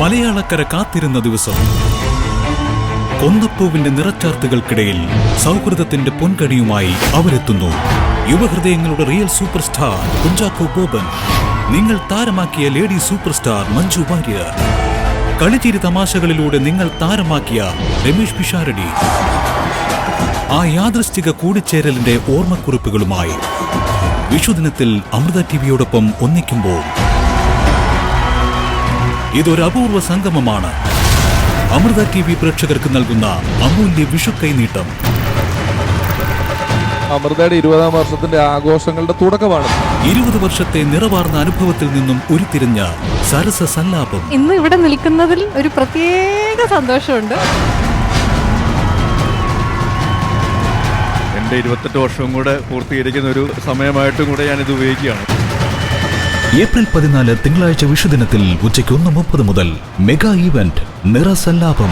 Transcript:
മലയാളക്കര കാത്തിരുന്ന ദിവസം. കൊന്നപ്പൂവിന്റെ നിറച്ചാർത്തുകൾക്കിടയിൽ സൗഹൃദത്തിന്റെ പൊൻകണിയുമായി അവരെത്തുന്നു. യുവഹൃദയങ്ങളുടെ real super star Kunchacko Boban. നിങ്ങൾ താരമാക്കിയ lady super star Manju Warrier. കളിച്ചിരി തമാശകളിലൂടെ നിങ്ങൾ താരമാക്കിയ രമേഷ് പിഷാരടി. ആ യാദൃശ്ചിക കൂടിച്ചേരലിന്റെ ഓർമ്മക്കുറിപ്പുകളുമായി വിഷുദിനത്തിൽ അമൃത ടിവിയോടൊപ്പം ഒന്നിക്കുമ്പോൾ ഇതൊരു അപൂർവ സംഗമമാണ്. അമൃത ടി വി പ്രേക്ഷകർക്ക് നൽകുന്ന അമൂല്യ വിഷു കൈനീട്ടം. അമൃതയുടെ ഇരുപതാം വർഷത്തിന്റെ ആഘോഷങ്ങളുടെ തുടക്കമാണ്. ഇരുപത് വർഷത്തെ നിറവാർന്ന അനുഭവത്തിൽ നിന്നും ഉരുത്തിരിഞ്ഞ സരസ സല്ലാപം. ഇന്ന് ഇവിടെ നിൽക്കുന്നതിൽ ഒരു പ്രത്യേക സന്തോഷമുണ്ട്. എന്റെ ഇരുപത്തെട്ട് വർഷവും കൂടെ പൂർത്തീകരിക്കുന്ന ഒരു സമയമായിട്ടും കൂടെ ഞാനിത് ഉപയോഗിക്കുകയാണ്. ഏപ്രിൽ പതിനാല് തിങ്കളാഴ്ച വിഷുദിനത്തിൽ ഉച്ചയ്ക്ക് ഒന്ന് മുപ്പത് മുതൽ മെഗാ ഇവന്റ് നിറ സല്ലാപം